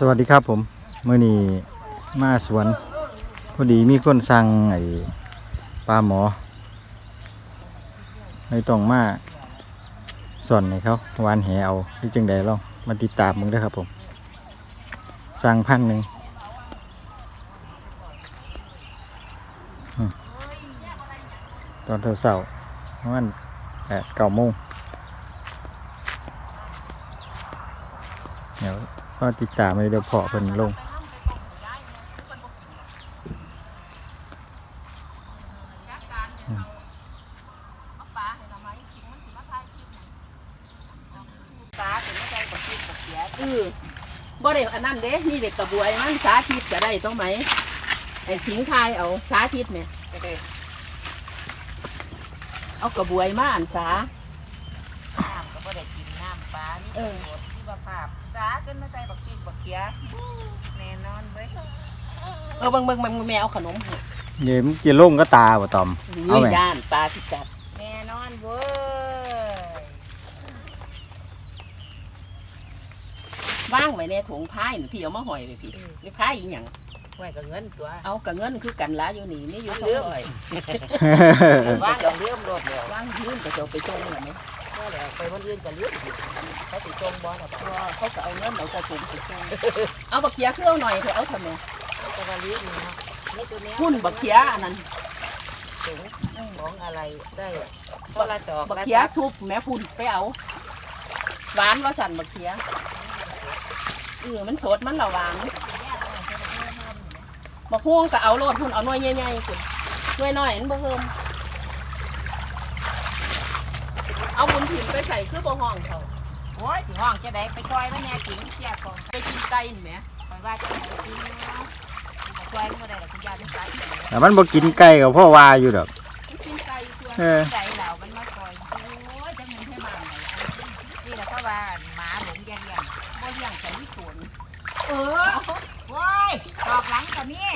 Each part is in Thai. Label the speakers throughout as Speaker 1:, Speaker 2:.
Speaker 1: สวัสดีครับผมเมื่อนี้มาสวนพอดีมีคนสั่งไอ้ปลาหมอไม่ต้องมาสอนให้เขาวานแหเอาที่จังใดลองมาติดตามมึงด้วยครับผม สั่งพันหนึ่งตอนเช้าๆประมาณแปดเก้าโมงเดี๋ยว ก็ติดตามไปเดี๋ยวเพาะเป็นลง
Speaker 2: ปลาถึงไม่ใจกับคิดกับเสีย
Speaker 3: เอบ่ได้อันนั้นเด้นี่เด็กกระบวยมันสาธิตก็ได้ต้องไหมไอ้ถิงทายเอาสาธิตไหมเอากระบวยมาอันสา
Speaker 2: น้ำก็บ่ได้กินน้ำปลานี่
Speaker 3: เออ
Speaker 2: ขึ้นมาใส่บักพริกบักเขียแน่นอนเว้ย
Speaker 3: เออเบิ่งเบิ่งเบิ่งแม่เอาขนมให้
Speaker 1: เดี๋ยวมันจะลงก็ตาบ่ตอม เอา
Speaker 3: อุ้ย
Speaker 1: ไหม
Speaker 3: ย่านปลาที่จัด
Speaker 2: แน่นอนเว้ย
Speaker 3: ว่างไว้ในถุงพายนี่พี่เอามาห่อยไปพี่นี่พายอีหยัง
Speaker 2: ไว้กับเงินตัว
Speaker 3: เอากระเงินคือกันละอยู่นี่ไม่อยู่สองร้อย
Speaker 2: ว่างกับเลื่อมรถแล้ว
Speaker 3: ว่างยืนก็จะเอาไปจงแล้วไหม
Speaker 2: ก็แล้วไปวันอื่นก็เลื่อมอีกเขาติดจงบ่ล่ะ
Speaker 3: เพราะว่าเขาก็เอาเงินเอากระถุงไปจงเอาบักเขียเครื่องหน่อยเถอะเอาทำไม
Speaker 2: แต่ว่าเลื่อมนี่เนาะนี่ตัวเนี้ย
Speaker 3: หุ้นบักเขียอันนั้น
Speaker 2: ถุงของอะไรได้คนละสอง
Speaker 3: บัก
Speaker 2: ละ
Speaker 3: เขีย
Speaker 2: สาม
Speaker 3: ชุบแม่พุ่นไปเอาหวานว่าสั่นบักเขียเออมันสดมันละหวานบักฮวงก็เอาโลดพุ่นเอาหน่วยใหญ่ๆพุ่นหน่วยน้อยมันบ่เพิ่ม เอาบุญถิ่นไปใส่คือบ่ห้องเขา
Speaker 2: โอ้ยสิห้องจะได้ไปจอยมันแน่จริงเสียก่อน
Speaker 3: ไปกินไก่นี่แหม
Speaker 2: คอยว่าจะได้กินจอยมันก็ได้แต่คุณยายไม่ตาย
Speaker 1: แต่มันบ่กินไก่กับพ่อวาอยู่ดอก
Speaker 3: มันกินไก่ตัว
Speaker 1: เออ
Speaker 2: ใจเหล่ามันมาจอย
Speaker 3: โอ้ยจังมึงให้บ้านไหน
Speaker 2: นี่แหละก็ว่าหมาหลงแย่งแย่ง
Speaker 3: บ่เลี้ยงแต่มีขน
Speaker 2: เออโอ้ยตอกหลังกับนี่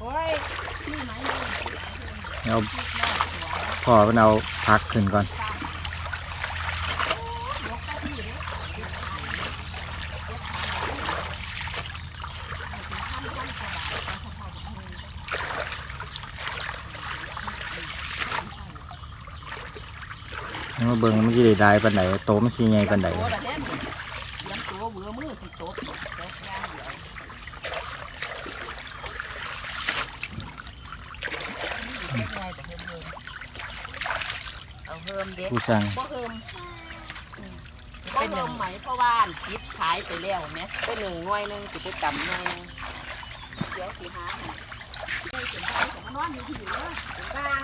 Speaker 2: โอ้ย
Speaker 3: นี่ไหม
Speaker 1: เอาพ่อมันเอาพักขึ้นก่อนมา เบิ่งมันสิได้ได้ปานใดโตมันสิใหญ่ปานใด
Speaker 3: โตละแท้นี่เลี้ยงตัวเบื่อมือสิโตตกย่างเดียว
Speaker 2: เอาเพิ่มเด็ก
Speaker 1: ผู้สั่ง
Speaker 3: บ่เฮิมบ่เฮิมไหมเพราะว่าคิดขายไปแล้วแหม่
Speaker 2: ไปหนึ่งหน่วยหนึ่งสิไปต่ำหน่วยหนึ่ง
Speaker 3: เดี๋ยวสิหาให้เฮ้ยเป็นไปของมันนอนอยู่ที่อยู่เด้อเป็นบ้าง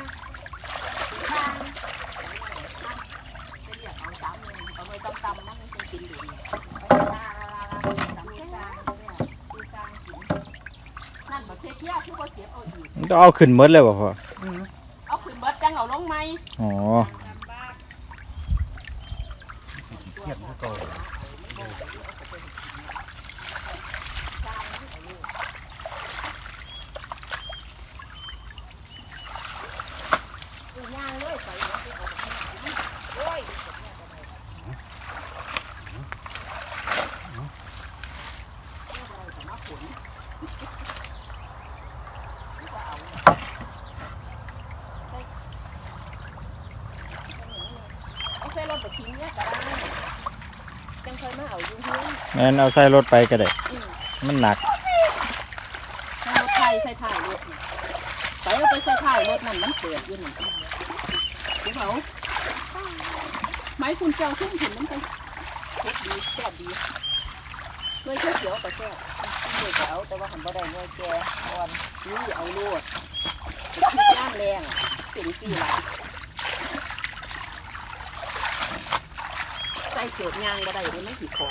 Speaker 3: เป็นบ้าง จะเรียกเอาสามเลยเอาไว้ตำๆมันเป็นกินดูนี่เอาลาลาลาลาตำแค่จางเนี่ยดูจางกินนั่นบ่เทเพียคือบ่เก็บเอาอีก
Speaker 1: มันต้องเอาขึ้นหมดเลยบ่พ่อ
Speaker 3: เอาขึ้นเบิดจังเอาลงไหม
Speaker 1: อ๋อ
Speaker 3: ย่างเลยไปเอาไปเอาไปโอ้ย เอาใส่รถไปทิ้งเนี่ยก็ได้จังเคยมาเอาอยู่เฮือน
Speaker 1: แม่นเอาใส่รถไปก็ได้
Speaker 3: อืม
Speaker 1: มันหนัก
Speaker 3: ใส่รถไทยใส่ถ่ายรถนี่ไปเอาไปใส่ถ่ายรถนั่นมันเปิดอยู่นี่เดี๋ยวเขาไม้คุณเจ้าชุ่มถึงมันไปเฮ็ดดีแซ่บดีเมื่อเขียวๆก็แซ่บ
Speaker 2: นี่ก็เอาแต่ว่าผมบ่ได้หน่วยแก่อ่อน
Speaker 3: นี่เอาโลดไปคิดย่างแรงเป็นสี่หลาย ส่เศษยางก็ได้เลยมันผิดคอ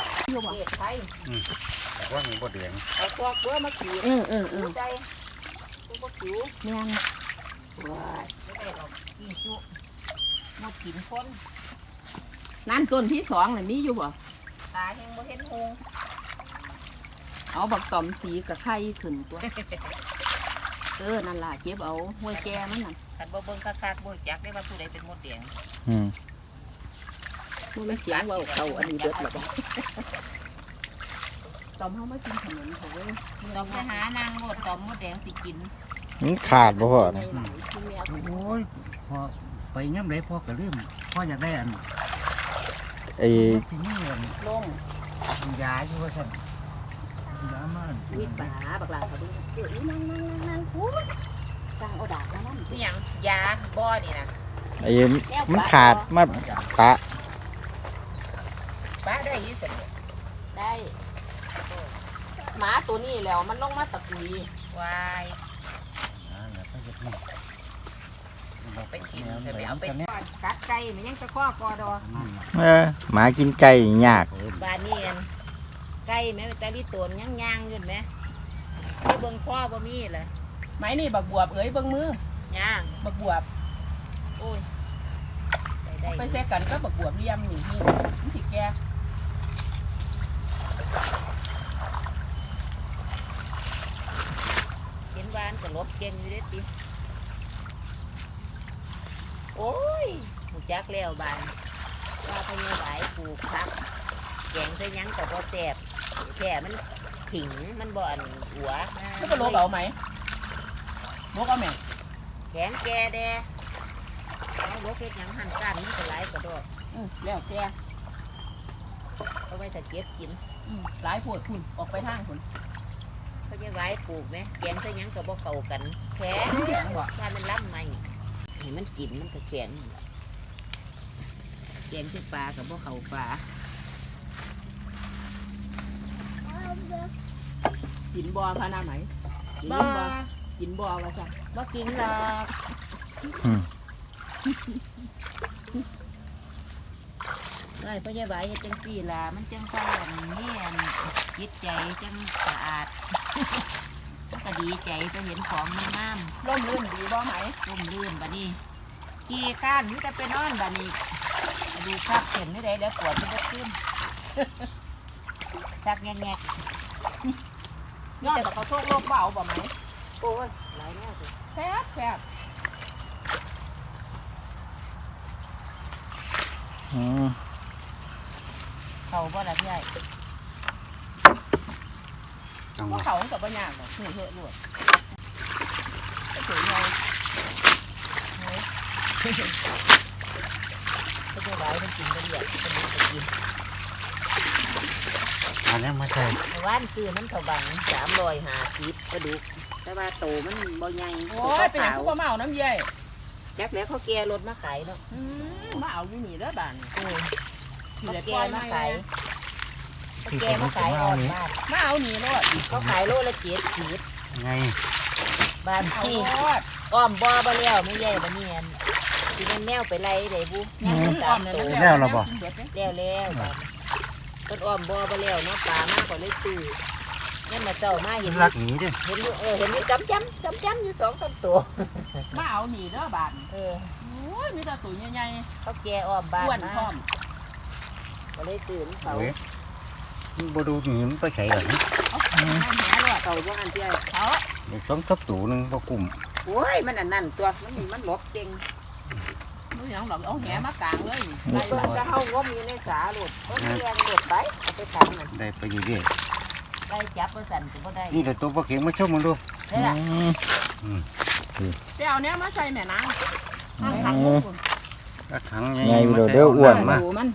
Speaker 2: เฮ็ดไทย
Speaker 1: ว่ามันบ่แดง
Speaker 2: เอาตัวเบื่อมาขีด
Speaker 3: อืมอืมอืม
Speaker 2: ใจตัวบ่ผิว
Speaker 3: แม่ง
Speaker 2: ว้ายไม่ได้ดอกกินจุมากินคน
Speaker 3: นั่นต้นที่สองน่ะมีอยู่บ่
Speaker 2: ตาแห้งบ่เห็นหง
Speaker 3: เอาบักตอมสีกับไข่ขึ้นตัวเออนั่นล่ะเก็บเอาห้วยแก่มันน่ะ
Speaker 2: คันบ่เบิ่งคักๆบ่จักได้ว่าผู้ใดเป็นมดแดง
Speaker 1: อืม
Speaker 3: มันเสียงเว่าเขาอันนี้เบิดหรอบ่ตอมเฮามากินขนมเถอะเว้ย
Speaker 2: ต้องไปหานางโลดตอมมดแดงสิกิน
Speaker 1: มันขาดบ่พ่อ
Speaker 3: ใน
Speaker 1: นะ
Speaker 3: หลายที่แม่
Speaker 4: โอ้ยพอไปย่ำไรพ่อก็ลืมพ่ออยากได้อัน
Speaker 1: ไอ้
Speaker 4: ที่นี่อัน
Speaker 3: ลง
Speaker 4: ยาอยู่ว่าสั่นยามัน
Speaker 3: วิดปลาบักหลาเขาดูเดี๋ยวนี้นั่งนั่งนั่งนั่งอู้สร้างเอาดาบมานั่น
Speaker 2: นี่หยังยาบ่อนี่นะ
Speaker 1: ไอ้มันขาดมาปะ
Speaker 2: ป้าได้อยี่สิบ
Speaker 3: ได้ หมาตัวนี้แล้วมันลงมาตะกุยวา
Speaker 2: ย
Speaker 4: แล้วก็จะนี่
Speaker 2: ไปกินจะไปเอาไปกัดไก่มันยังจะข้อกอดอ
Speaker 1: เออหมากินไก่ยาก
Speaker 2: บานนี่อันไก่แม่แต่ลิตัวมันยังย่างอยู่ไหมไม่เบิ่งข้อบ่มีเลย
Speaker 3: ไม้นี่บักบวบเอ้ยเบิ่งมือย่างบักบวบ
Speaker 2: โอ้ยได้ได้
Speaker 3: ไปแซกกันก็บักบวบเลี่ยมนี่นี่มันสิแก
Speaker 2: เห็นวานก็ลบเก่งอยู่เด้อติโอ้ยหูจักแล้วบานว่าพญาไหวปลูกพักแกงใส่หยังกับบ่แซ่บแค่มันขิงมันบ่อันหัว
Speaker 3: มันก็โลบเอาไหมโลกเอาแม่
Speaker 2: แขนแกแดเอาลกเฮ็ดหยังหั่นก้านมันก็หลายกระโดด
Speaker 3: อืมแล้วแก
Speaker 2: เอาไว้ถ้าเก็บกิน
Speaker 3: อืม หลายโพดคุณออกไปทางคุณ
Speaker 2: เขาจะไว้ปลูกไหมแกงใส่หยังก็บ่เข้ากันแข็ง
Speaker 3: แข็งบ่
Speaker 2: ว่ามันล้ำไหมให้มันกินมันก็แข็งแกงใส่ปลากับบ่เข้าปลา
Speaker 3: กินบ่อพานาไหมกิน
Speaker 2: บ่
Speaker 3: บ่กินบ่อว่าจ้ะ
Speaker 2: บ่กินหรอก
Speaker 1: อืม
Speaker 2: เอ้ยพ่อใหญ่ไหวเฮ็ดจังซี่ล่ะมันจังใส่อันนี้อันจิตใจจังสะอาดมันก็ดีใจจะเห็นของมันงาม
Speaker 3: ร่มรื่นดีบ่ไหม
Speaker 2: ร่มรื่นบัดนี้ขี้ก้านมิจะไปนอนบัดนี้ดูภาพเห็นไม่ได้แล้วปวดมันจะขึ้นจักแงก
Speaker 3: ยอดบักเขาโชคโลกเบาบ่ไหม
Speaker 2: ๆโอ้ยหลายแนวสิ
Speaker 3: แซ่บแซ่บ
Speaker 1: อืม
Speaker 2: เขาบ่ละพี่ใหญ่
Speaker 4: จังห
Speaker 3: พว
Speaker 4: วะ
Speaker 3: กเขากับบ่ยากหรอกนี่เถอะรวดก็สวยไง
Speaker 2: ก็จะไหวมันกินกันเดียดมันกินกิน
Speaker 4: อันนี้มาใส่
Speaker 2: ว่านซื้อมันเท่าบังสามร้อยห้าสิบกระดูกแต่ว่าโตมันบ่ใหญ่
Speaker 3: โอ้ยเป็นอย่างพวกมาเอาน้ำเย่
Speaker 2: จักแล้วเขาแก่รถมาขายเนาะ
Speaker 3: อืมมาเอาอยู่นี่เด้อบ้าน
Speaker 2: โอ้ย
Speaker 3: ที่
Speaker 2: เขา
Speaker 3: ได้ป
Speaker 2: แก่
Speaker 3: ล่อย
Speaker 2: มา
Speaker 3: มา
Speaker 2: ขายเขาแก่มาขายออนบ้าน
Speaker 3: มาเอานี่รถ
Speaker 2: เขาขายโลละเจ็ดสิบ
Speaker 4: ไง
Speaker 2: บ้าน
Speaker 3: เอา
Speaker 2: ที่
Speaker 3: รถ
Speaker 2: อ้อมบ่อบ่แล้วไม่ใหญ่บ่เนียนที่มันแนวไปไล่ได้บุ
Speaker 3: อืม
Speaker 2: สามโต
Speaker 3: แล้วเราบอก
Speaker 2: แล้วแล้วบ้านต้นอ้อมบ่อบ่แล้วเนาะปลามากกว่าเลยตื้อนี่มาเจ้ามาเห็น
Speaker 4: รักหนีเด้อ
Speaker 2: เห็นอยู่เออเห็นอยู่จำจำจำจำอยู่สองสามตัว
Speaker 3: มาเอานี่เด้อบ้าน
Speaker 2: เออ
Speaker 3: โอ้ยมีแต่ตัวใหญ่
Speaker 2: เขาแก่อ้อมบ้า
Speaker 3: ๆ
Speaker 2: น
Speaker 3: อ้วน
Speaker 2: มา
Speaker 3: พร้อม
Speaker 2: ก็เลยตื่นเขา
Speaker 4: เว้ยมันบ่ดูหนีมันไปใส่หรอ
Speaker 3: เอาน้ำแหรถ
Speaker 2: เขาว่าอันเดียว
Speaker 3: เขา
Speaker 4: เดี๋ยวต้องทับตูหนึงบ่กุ่ม
Speaker 2: โอ้ยมันอันนั่นตัวมันมีมันหลบเก่ง
Speaker 3: ไม่ยังหรอกเอาแหมากลางเลย
Speaker 2: มั
Speaker 3: ได้
Speaker 2: น
Speaker 3: ละ
Speaker 2: จะเข้างมอยู่ในสาหลุดเขาเรียงหลุดไปเอาไปขังมัน
Speaker 4: ได้ไปอยู่เรื่อย
Speaker 2: ได้จับมาสั่นก็บ่ได้
Speaker 4: นี่แหละตัวปลาเข็งมาชมมันดู
Speaker 2: ได้ล่ะ
Speaker 1: อืม
Speaker 3: ไปเอาเนี้ยมาใส่แม่นางทางทาง
Speaker 1: อืม
Speaker 4: กระถัง
Speaker 1: ไงเดี๋ยวเดี๋ยวอ้วน
Speaker 4: มา
Speaker 2: ดูมัน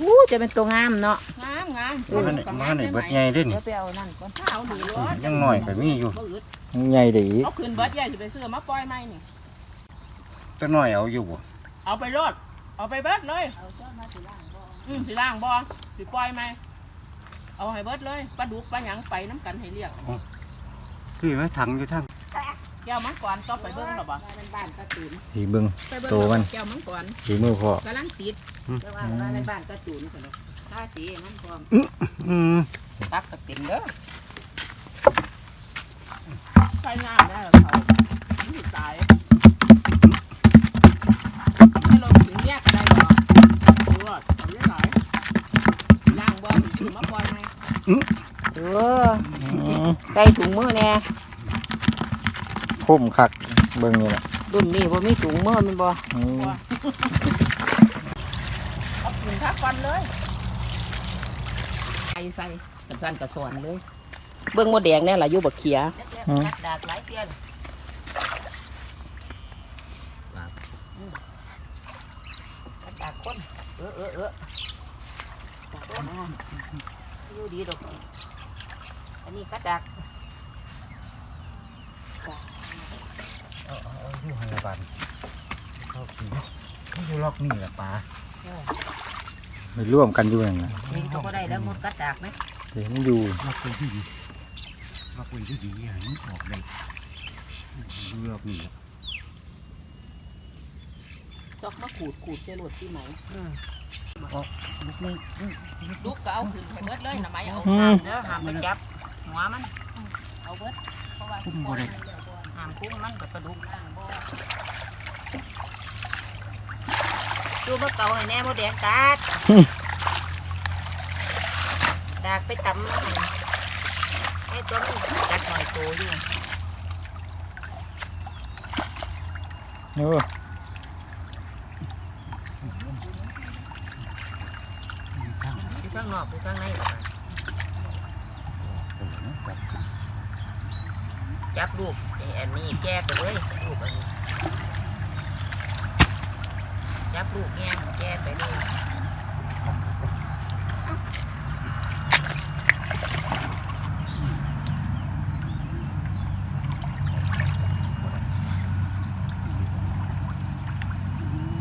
Speaker 2: อู้จะเป็นตัวงามเนาะ
Speaker 3: งามงาม
Speaker 4: มาในมาในเบิดใหญ่เด้อนี่
Speaker 2: เดี๋ยวไปเอานั่นก่อน
Speaker 3: ถ้าเอาดีรถ
Speaker 4: ยังน้อยก็มีอยู่
Speaker 3: บ่อึด
Speaker 1: ใหญ่ดี
Speaker 3: เอาคืนเบิดใหญ่สิไปซื้อมาปล่อยไหมนี่
Speaker 4: ตัวน้อยเอาอยู่บ่
Speaker 3: เอาไปรถเอาไปเบิดเลย
Speaker 2: เอาช้อนมาสิล่างบ่
Speaker 3: อืมสิล่างบ่สิปล่อยไหมเอาให้เบิดเลยปลาดุกปลาหยังไปน้ำกันให้เรียก
Speaker 4: คือไว้ถังอยู่ทั้ง
Speaker 3: แก้วมังกรต้องไปเบิ้งหรอบ่
Speaker 2: บ้านบ้านก็ตื่น
Speaker 1: ผีเบึง
Speaker 3: ไปเบิ้ง
Speaker 1: โตมัน
Speaker 3: แก้วมังกร
Speaker 1: ผีมือพ่อกำ
Speaker 3: ลังติด
Speaker 2: แต่ว่าบ้านในบ้านก็ตื่นกันแล้วท่าสีมันพร้อม
Speaker 4: อืม
Speaker 2: ตักก็เป็นเด้อ
Speaker 3: ใส่งามได้หรอเขามันสิตายให้ลงถึงแยกก็ได้บ่ดูรอดเอาเยอะหลายล่างบ่ถึงมาปล่อยไหม
Speaker 2: เออ
Speaker 1: อืม
Speaker 2: ใส่ถุงมือแน่
Speaker 1: คมคักเบิ่งนี่แหละ
Speaker 2: รุ่นนี้บ่มีถุงมือมันบ่
Speaker 1: อืม
Speaker 3: เอากินทักฟันเลยใส่ใส่กันสั้นกระสอนเลย เบื้องมดแดงแน่ล่ะอยู่บักเขีย
Speaker 2: กัดดากหลายเพียนกัดดากคนเออเออเออกัดคนอยู่ดีดอกอันนี้กัดดาก
Speaker 4: เอาเอาเอาอยู่หันละบันเข้ากินนี่อยู่ล็อกนี่แหละปลา
Speaker 1: ไปร่วมกันอยู่อย่างนั้น
Speaker 2: เองก็บ่ได้แล้วหมดกัดดากไหม
Speaker 1: เดี๋ยวมันอยู่
Speaker 4: ล็อกไว้ที่ดีล็อกไว้ที่ดีอย่างนี้ออกได้อยู่ล็อกนี่แหละ
Speaker 3: จอกมาขูดขูดเจรวดที่ไหน
Speaker 2: อืม
Speaker 4: ออกลูกนี่อื้อ
Speaker 3: ลูกก็เอาขึ้นให้เบิดเลยนะไหมเอา
Speaker 1: อืม
Speaker 2: เด้อห้ามไปจับหัวมัน
Speaker 3: เอาเบิดเพราะว่า
Speaker 4: คุ้มบ่ได้
Speaker 2: ห้ามคุ้มมันกับปลาดุกดูมะเก่าให้แน่มดแดงกัดดากไปตำมันไอ้ตัวมันกัดหน่อยโตอยู่
Speaker 1: โอ้
Speaker 2: อยู่ข้างนอกอยู่ข้างในก็ไป
Speaker 4: เออ จับ
Speaker 2: จับลูกไอ้อันนี้แจกไปเลยลูกอันนี้จับลูกแง่งแจกไปเลย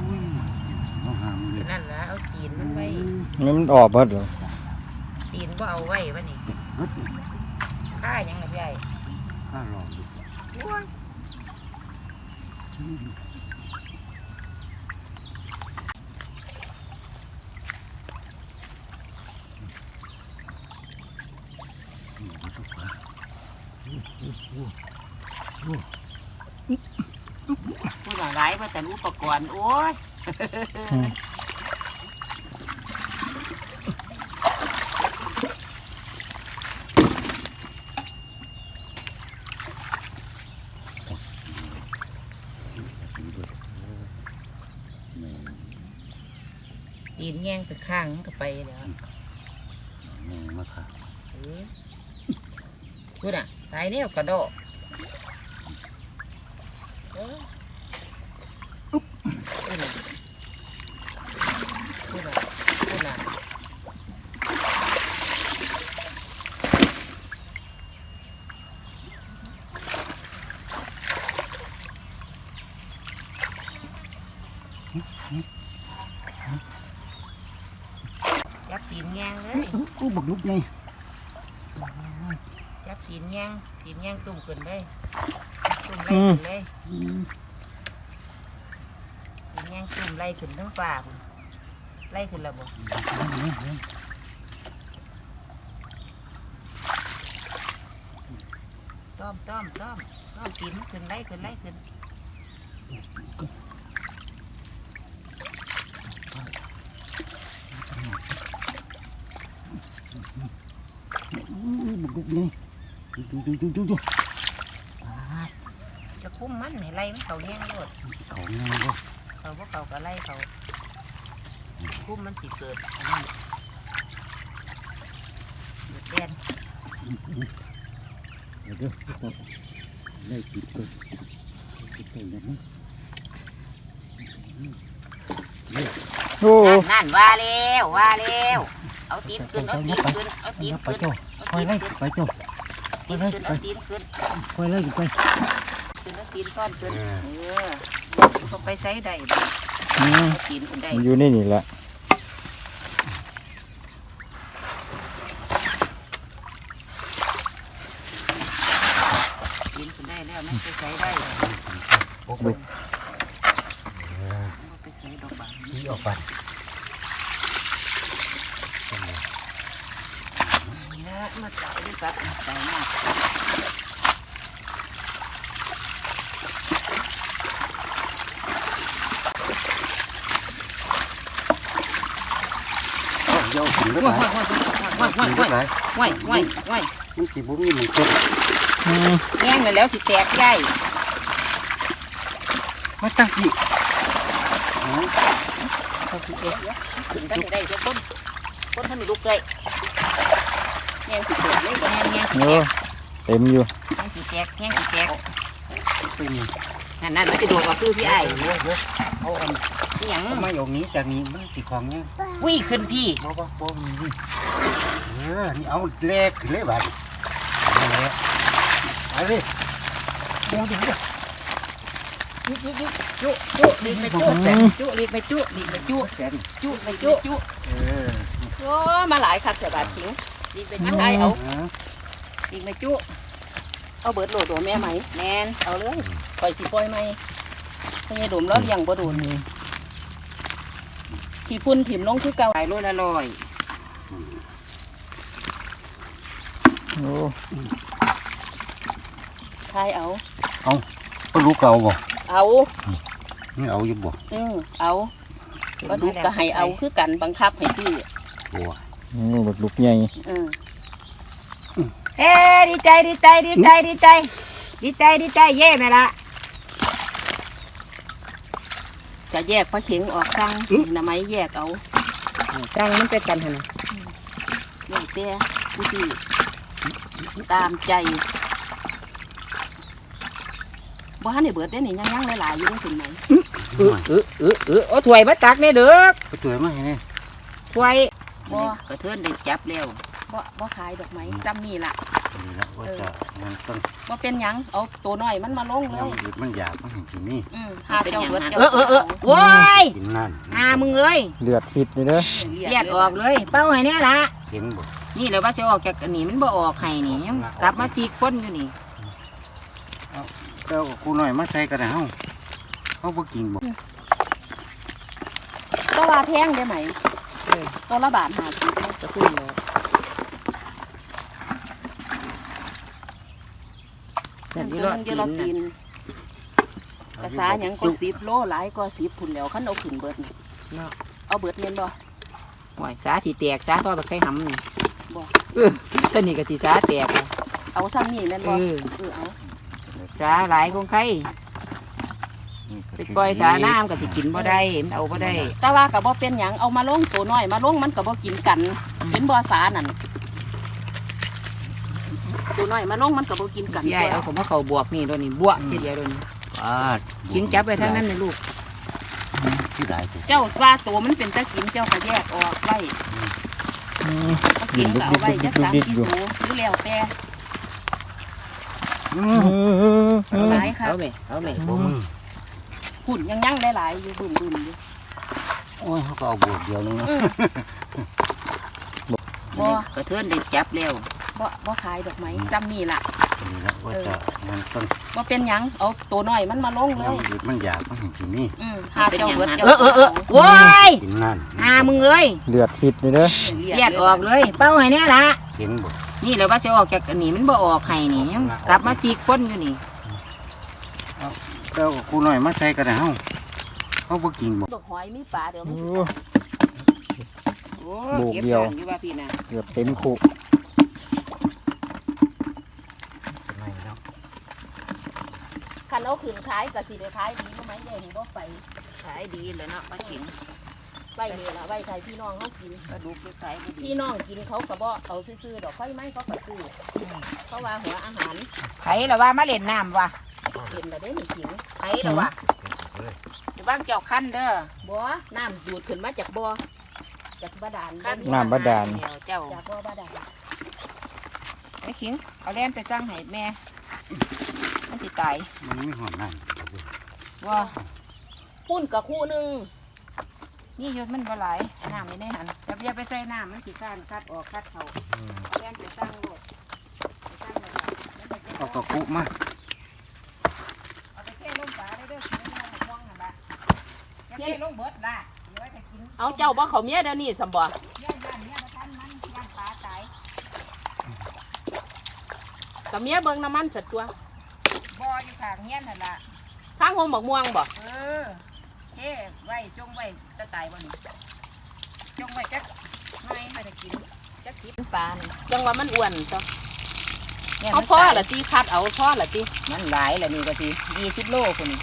Speaker 4: อุ้ยน้องหามเลย
Speaker 2: นั่นละเอาตีนมันไว้
Speaker 1: นี่มันออกเบิดเหรอ
Speaker 2: ตีนก็เอาไว้วะนี่
Speaker 4: เฮ้ย
Speaker 2: ข้ายังไงใหญ่
Speaker 4: ข้าลองดู
Speaker 2: ว้ย
Speaker 4: นี่มาทุกปลา
Speaker 2: ผู้หลายมาแต่อุปกรณ์โอ้ย
Speaker 1: อืม
Speaker 4: ดีด้วยแม่
Speaker 2: ตีนแง่งไปข้างมันก็ไปแล้ว
Speaker 4: แม่มาค่ะ
Speaker 2: เอ้ยพูดอะ ตายเนี่ยกระโดดเออพูดอะพูดอะพูดอะจับตีนแงงเลย
Speaker 4: อู้บักลุกไง
Speaker 2: จับ ตีนแงงตีนแงงตุ่มขึ้นเลยตุ่มไล่ขึ้นเลย
Speaker 4: อืม
Speaker 2: ตีนแงงตุ่มไล่ขึ้นทั้งป่าพุ่นไล่ขึ้นระบบต้อมต้อมต้อมต้อมตีนขึ้นไล่ขึ้นไล่ขึ้น
Speaker 4: อู้บักลุกไง ดูดูดูดูดู
Speaker 2: จะคุ้มมันให้ไล่มันเขาแง่งโลด
Speaker 4: เขาไงวะ
Speaker 2: เขาพวกเขาก็ไล่เขาคุ้มมันสิเกิดอันนั้นเดือดแดน
Speaker 4: เดี๋ยวเดี๋ยวได้ปิดก่อนปิดก่อนนะ
Speaker 1: โอ้
Speaker 2: นั่นนั่นว่าแล้วว่าแล้วเอาตีนขึ้นเอาตีนขึ้นเอาตีน
Speaker 4: ไป
Speaker 2: ขึ้น
Speaker 4: เจ้า
Speaker 2: เอา
Speaker 4: ไป
Speaker 2: ตีน
Speaker 4: เลย
Speaker 2: ขึ้น
Speaker 4: ไปเจ้า
Speaker 2: ตีนขึ้นเอาตีนขึ้น
Speaker 4: ไปเลยไป
Speaker 2: ขึ้นเอาตีนซ่อนขึ้นเออเขาไปใช้ได้บ่
Speaker 1: อืม
Speaker 2: เอาตีนขึ้นได้
Speaker 1: มันอยู่ในนี่แหละ
Speaker 2: ตีนขึ้นได้แล้วมันไปใช้ได้
Speaker 4: โอ้ย
Speaker 2: มันไปใช้ดอกบาน
Speaker 4: นี่ออกไป
Speaker 2: นี่นะมาจ่ายด้วยกันจ่ายมาก
Speaker 4: เยาถึงแล้ไหม
Speaker 2: ว้ายว้ายว้ายว้าย
Speaker 4: ว้าย
Speaker 2: ว้ยว้ายว้าย
Speaker 4: มันสิบุ้มีมันเจ็บ
Speaker 1: อืม
Speaker 2: แง่งเลยแล้วสิแตกใหญ่
Speaker 4: มาตั้งที่
Speaker 2: เขาสิเอ๊ะขึ้นกันได้เจ้าคนคนท่านนี่ลุกเลย
Speaker 3: แห้งสิเปิดเลย
Speaker 2: แห้งแห้ง
Speaker 1: โอ้เต็มอยู่
Speaker 2: แห้งสีแตกแห้งสีแตก
Speaker 4: นี้
Speaker 2: นั่นนั่นมันจะโดดกับคือพี่ไอ้
Speaker 4: เอะเยอะ เอาอัน
Speaker 2: นี่หยัง
Speaker 4: ทำไมเอานี้จากนี้มันติดของเนี่ย
Speaker 2: วิ่งขึ้นพี่
Speaker 4: บ่บ่บ่มีนี่เออนี่เอาเลขขึ้นเลยบัดเอาเลยเอาเลยโอ้ยเดี๋ยวนี่นี่นี่
Speaker 2: จุจุลิงไปจุแสนจุลิงไปจุลิงไปจุ
Speaker 4: แสน
Speaker 2: จุไปจุ
Speaker 3: จุ
Speaker 4: เออ
Speaker 3: โอ้มาหลายคักแต่บาดขิง
Speaker 2: ลิงไป
Speaker 3: มา
Speaker 2: จุ
Speaker 3: ทายเอา
Speaker 4: เออ
Speaker 2: ลิงไปจุ
Speaker 3: เอาเบิดโหลดตัวแม่ไหม
Speaker 2: แมน
Speaker 3: เอาเลยปล่อยสิปล่อยไหมพญาดมแล้วเลี้ยงบ่โดน ขี้ฝุ่นถิ่มลงคือเก่า
Speaker 2: ขายโลละร้อย
Speaker 1: โอ้
Speaker 3: ทายเอา
Speaker 4: ก็รู้เก่าบ่
Speaker 3: เอา
Speaker 4: นี่เอาอยู่บ่
Speaker 3: อือเอาปลาดุกก็ให้เอาคือกันบังคับให้ซื้อ
Speaker 4: บัว
Speaker 1: โหบักลุกใหญ่
Speaker 3: เออ
Speaker 2: เอ้ดีใจดีใจดีใจดีใจ ดีใจดีใจเย่แม่ละ
Speaker 3: จะแยกปลาเข็งออกสั่งน้ำไม้แยกเอา
Speaker 2: จังมันเป็นกันหั่น
Speaker 3: แยกแต่ผู้ที่ตามใจบ่ทันได้เบิดเด้นี่ยังๆหลายๆอยู่ได้ถึงไหน
Speaker 2: เออเออเออเออโอ้ถวยมาตักแน่เด้อ
Speaker 4: ไปตัวมาให้นี่
Speaker 2: ถวย
Speaker 3: บ่
Speaker 2: กระเทือนได้จับแล้ว
Speaker 3: บ่บ่ขายดอกไม้จำนี่ล่ะ
Speaker 4: นี่ละว่าจะมันต้อง
Speaker 3: บ่เป็นหยังเอาตัวน้อยมันมาลงเลย
Speaker 4: น้ำหยุดมันอยากมันเห็นที่นี่
Speaker 3: อืมหาเจ้าเบิดจ้า
Speaker 2: เออเออเออโว้ย
Speaker 4: กินนั่น
Speaker 2: หามึงเอ้ย
Speaker 1: เลือดซิดเลยเด้อ
Speaker 2: แยกออกเลย เป้าให้แน่ละ
Speaker 4: เห็นบ่
Speaker 2: นี่เลยว่าจะออกจากอันนี้มันบ่ออกให้นี่ยังกลับมาสีคนอยู่นี่
Speaker 4: ก็กูหน่อยมาใส่กระดาษเฮาเฮาบ่กินบ่
Speaker 3: ก็ว่าแพงได้ไหมตัวละบาทห้าสิบ
Speaker 2: จะขึ้น เลย
Speaker 3: นั่นตัวนึงจะเรากินกระสาหยังก็สิบโลหลายก็สิบพุ่นแล้วคันเอาขึ้นเบิดนี่
Speaker 2: เนาะ
Speaker 3: เอาเบิดเมียนบ่
Speaker 2: โอ้ยสาสีแตกสาต่อไปไข่หำนี่
Speaker 3: บ่
Speaker 2: เออตอนนี้ก็สีสาแตกอะ
Speaker 3: เอาซ้ำนี่แม่นบ่
Speaker 2: เออ
Speaker 3: เออเอา
Speaker 2: สาหลายคงไข่ไปปล่อยสาน้ำก็สิกินบ่ได้มันเอาบ่ได้
Speaker 3: แต่ว่าก็บ่เป็นหยังเอามาลงตัวน้อยมาลงมันก็บ่กินกันเป็นบ่สานั่น ตัวน้อยมาลงมันก็บ่กินกัน
Speaker 2: ยายเอาของมาเขาบวกนี่โดนนี่บวกทีเดียวโดนนี่
Speaker 4: ปาด
Speaker 2: กินจับไปทั้งนั้นเลยลูก
Speaker 4: ที่หลายตัว
Speaker 3: เจ้าว่าตัวมันเป็นตะกินเจ้าก็แยกออกไว้
Speaker 1: อืม
Speaker 3: เอากินก็เอาไว้จักสามกิโลหรือแล้วแต่
Speaker 4: อื
Speaker 1: เอ
Speaker 4: ม
Speaker 1: อเออ
Speaker 3: หลายค่ะ
Speaker 2: เอาไหมเอาไหม
Speaker 4: บ่มึง
Speaker 3: หุ่นยังยังหลายๆอยู่บึ้มๆอยู่
Speaker 4: โอ้ยเขาก็เอาบวกเดียวนึงนะ
Speaker 3: บ่
Speaker 2: กระเทือนได้จับแล้ว
Speaker 3: บ่บ่ขายดอกไม้จำนี่ล่ะ
Speaker 4: นี่ละว่าจะมันต้อง
Speaker 3: บ่เป็นหยังเอาตัวน้อยมันมาลงเลย
Speaker 4: น้ำหยุดมันอยากมันเห็นที่นี่
Speaker 3: อืมหาเจ้าเบิดเจ้า
Speaker 2: เออเออเออโว้ย
Speaker 4: กินนั่น
Speaker 2: หามึงเอ้ย
Speaker 1: เลือดซิดเลยเด้อ
Speaker 2: แยกออกเลย เป้าให้แน่ละ
Speaker 4: เห็นบ่
Speaker 2: นี่เลยว่าจะออกจากอันนี้มันบ่ออกให้นี่ยังกลับมาสีคนอยู่นี่
Speaker 4: ก็กูหน่อยมาใส่กระดาษเฮาเฮาบ่กินบ่
Speaker 3: ดอกหอยมีปลาเดี๋ยว
Speaker 1: โอ้
Speaker 3: มัน
Speaker 2: โอ้
Speaker 1: ลูก
Speaker 2: เก็บ
Speaker 1: เดียว
Speaker 2: กันอยู่ว่าพี่นะ
Speaker 1: เกือบเต็มคุ
Speaker 4: ไม่แล้ว
Speaker 3: คั นเอาขึ้นขายก็สิได้ขายดีบ่ไหมใหญ่นี่บ่ไป
Speaker 2: ขายดีเลยเนาะปลาขิง
Speaker 3: ไว้นี่ละไว้ใครพี่น้องเฮากิน
Speaker 2: ปลาดุกจะขายดี
Speaker 3: พี่น้องกินเขาก็บ่เอาซื่อๆดอกไฟไหมเขาก็ซื้อเพราะว่าหัวอาหาร
Speaker 2: ไผละว่ามาเล่นน้ำว่ะ
Speaker 3: เต็มแล้วเด้นี่ขิง
Speaker 2: ไผละว่าเดี๋ยวบ้างเจ้าขั้นเด้อ
Speaker 3: บ่น้ำดูดขึ้นมาจากบ่อจากบาดาล
Speaker 2: น
Speaker 1: น้ำบาดาล
Speaker 2: เดี๋ยวเจ้า
Speaker 3: จากบ่อบาดาล
Speaker 2: ไอ้ขิงเอาแล่นไปสร้างให้แม่ สิตาย
Speaker 4: มันมีหอมนั่น
Speaker 2: ว่า
Speaker 3: พุ่นกับคู่หนึง
Speaker 2: นี่ยศมันบ่หลายเอาน้ำไม่ได้หันแต่อย่าไปใส่น้ำมันสิข้านคัดออกคัดเขาเอาแล่นไปสร้างโลดไปสร้างเลยล่ะมันจะเป็น
Speaker 4: เอากระคุมา
Speaker 2: เอาไปเทลงฝาได้เด้อสิมันเอาม่วงหั่นล่ะอย่าเทลงเบิดล่ะเดี๋ยวจะกิน
Speaker 3: เอาเจ้าบ่เขาเมียเดี๋ยวนี้สำบ่
Speaker 2: ย่านย่านเนี่ยมาทันมันย่านปลาตาย
Speaker 3: กับเมียเบิ่งน้ำมันสัตว์ตัว
Speaker 2: บ่ อยู่ข้างเฮียนนั่นล่ะ
Speaker 3: ทางหงบักม่วงบ่
Speaker 2: เออเฮ้ไว้จงไว้จะตายบ่นี่จงไว้จักหน่อยให้ได้กินจักสิบปลานี่
Speaker 3: จังว่ามันอ้วนจ้ะ
Speaker 2: เนี่ย
Speaker 3: เอา
Speaker 2: มัน
Speaker 3: พ่อ
Speaker 2: ตาย
Speaker 3: ละตีคัดเอาพ่อละตี
Speaker 2: มันหลายแล้วนี่ก็สิยี่สิบโลคนนี้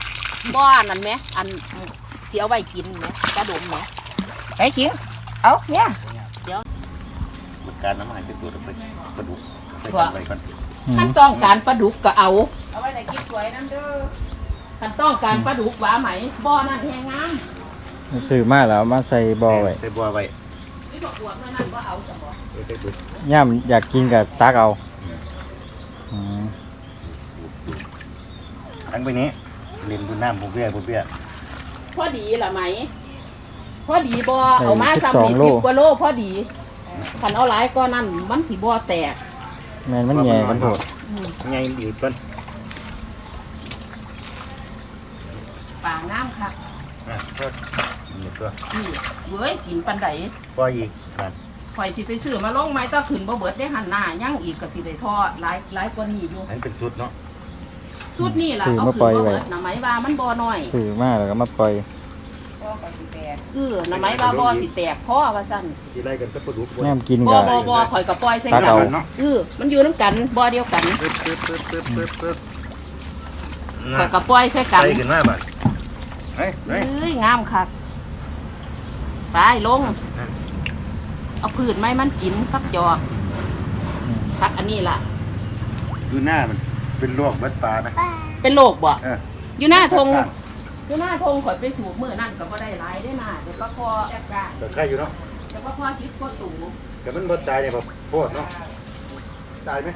Speaker 3: บ่อนั่นไหมอันที่เอาไว้กินไหมกระดมไหม
Speaker 2: ไปขิงเอาเนี่ย
Speaker 4: การน้ำมันเป็นตัวไปกระดูกใส่กันไว้ก่อน
Speaker 1: อืม
Speaker 3: ขั้นต้องการปลาดุกก็เอา
Speaker 2: เอาไว้ในกิ๊กสวยนั่นเด้อ
Speaker 3: ขั้นต้องการปลาดุกหวาไหมบ่อนั่นแหงงาม
Speaker 1: ซื้อมาแล้วเอามาใส่บ่อไว้
Speaker 4: ใส่บ่อไว้
Speaker 3: นี่บอกอวดเงินนั่นว่าเอาสมบ่
Speaker 4: ใส่บึก
Speaker 1: ย่ำอยากกินกับตักเอาอืม
Speaker 4: ทั้งไปนี้เล่นบนน้ำบุเบี้ยบุเบี้ย
Speaker 3: พอดีละไหมพอดีบ่เอามาซ้ำนี่สิบกว่าโลพอดีขันเอาหลายก็นั่นมันสิบ่แตก
Speaker 1: แม่นมันแย่กันโพด
Speaker 3: อืม
Speaker 4: ไงอีกก่อน
Speaker 3: ป่างามค่ะ
Speaker 4: อะก็นี่ตัว
Speaker 3: อือเว้ยกินปันได
Speaker 4: ปล่อยอีกนั่น
Speaker 3: ข่อยสิไปซื้อมาลงไม้ต้าขึ้นบ่เบิดได้หันหน้ายังอีกก็สิได้ทอดหลายหลายกว่านี้อยู่
Speaker 4: อันเป็นสุดเนาะ
Speaker 3: สุดนี่ล่ะเอาขึ้นบ่เบิดน่ะไหมว่ามันบ่น้อย
Speaker 1: ซื้อมาแล้วก็มาปล่อย
Speaker 2: ก็กับสิแปด
Speaker 3: เออน่ะไหมว่าบ่สิแตกพ่อว่าซั่น
Speaker 4: ที่ไล่กันก็กระดูก
Speaker 1: ย่ำกิน
Speaker 3: บ่
Speaker 1: กับ
Speaker 3: บ่บ่ข่อยก็ปล่อยใส่
Speaker 1: ตัด
Speaker 3: กั
Speaker 1: เอา
Speaker 3: นเออมันอยู่นํกันบ่เดียวกัน
Speaker 4: ปึ๊บปึ๊บปึ๊บปึ๊บปึ๊บปึ๊บ
Speaker 3: ข่อยก็ปล่อยใส่กัน
Speaker 4: ใส่กันมาบ้านเฮ้ยเฮ้ย
Speaker 3: เอ้ยงามคักไปลงเอาพืชไม้มันกินพักจอกพักอันนี้ล่ะ
Speaker 4: ดูหน้ามันเป็นโรคเบ็ดปลานะ
Speaker 3: เป็นโรคบ่
Speaker 4: เออ
Speaker 3: อยู่หน้าทง อยู่หน้าทงข่อยไปสูบมือนั่นก็บ่ได้หลายได้มาเดี๋ยวก็พอแอบกา
Speaker 4: แต่ใกล้อยู่เนาะ
Speaker 3: เดี๋ยวก็พอชิดก็ตู่
Speaker 4: แต่มันบ่ตายเนี่ยแบบโคตรเนาะตายไหม